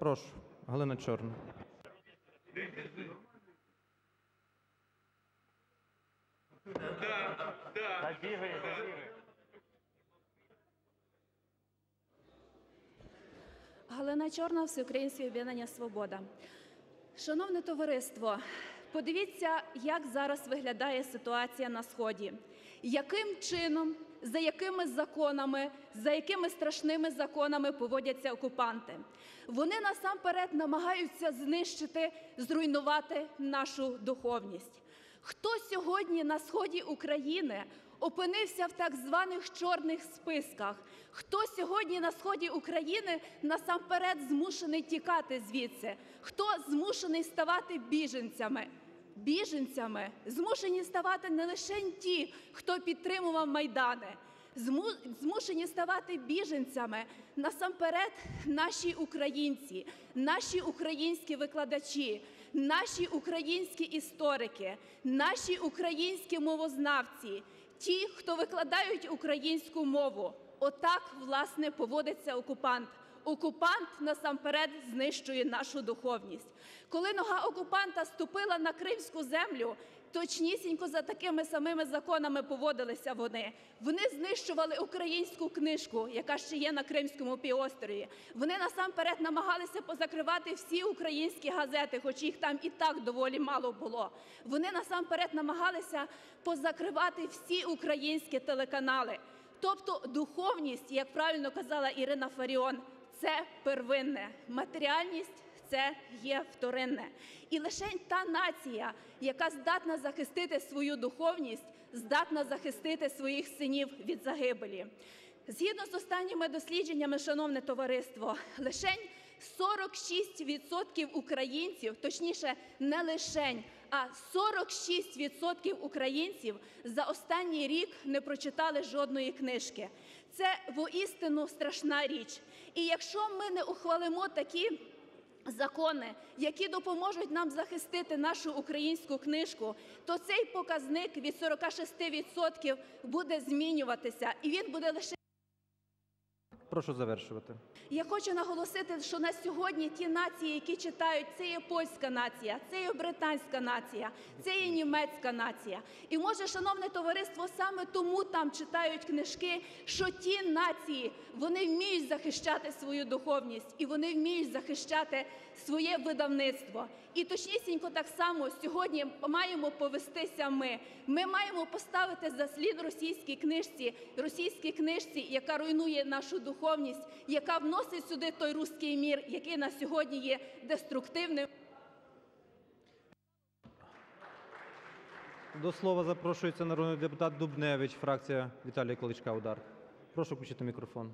Прошу, Галина Чорна. Галина Чорна, Всеукраїнське об'єднання Свобода. Шановне товариство, подивіться, як зараз виглядає ситуація на сході. Яким чином, за якими законами, за якими страшними законами поводяться окупанти? Вони насамперед намагаються знищити, зруйнувати нашу духовність. Хто сьогодні на сході України опинився в так званих чорних списках? Хто сьогодні на сході України насамперед змушений тікати звідси? Хто змушений ставати біженцями? Біженцями змушені ставати не лише ті, хто підтримував майдани. Змушені ставати біженцями насамперед наші українці, наші українські викладачі, наші українські історики, наші українські мовознавці, ті, хто викладають українську мову. Отак, власне, поводиться окупант. Окупант насамперед знищує нашу духовність. Коли нога окупанта ступила на кримську землю, точнісінько за такими самими законами поводилися вони. Вони знищували українську книжку, яка ще є на Кримському півострові. Вони насамперед намагалися позакривати всі українські газети, хоч їх там і так доволі мало було. Вони насамперед намагалися позакривати всі українські телеканали. Тобто духовність, як правильно казала Ірина Фаріон, це первинне, матеріальність це є вторинне. І лише та нація, яка здатна захистити свою духовність, здатна захистити своїх синів від загибелі. Згідно з останніми дослідженнями, шановне товариство, лишень 46% українців, точніше, не лишень, а 46% українців за останній рік не прочитали жодної книжки. Це воістину страшна річ. І якщо ми не ухвалимо такі закони, які допоможуть нам захистити нашу українську книжку, то цей показник від 46% буде змінюватися, і він буде лише. Прошу завершувати. Я хочу наголосити, що на сьогодні ті нації, які читають, це є польська нація, це є британська нація, це є німецька нація. І може, шановне товариство, саме тому там читають книжки, що ті нації вони вміють захищати свою духовність і вони вміють захищати своє видавництво. І точнісінько так само сьогодні маємо повестися ми. Ми маємо поставити за слід російській книжці, російській книжці, яка руйнує нашу духовність, яка вносить сюди той руський мір, який на сьогодні є деструктивним. До слова запрошується народний депутат Дубневич, фракція Віталія Кличка. Удар. Прошу включити мікрофон.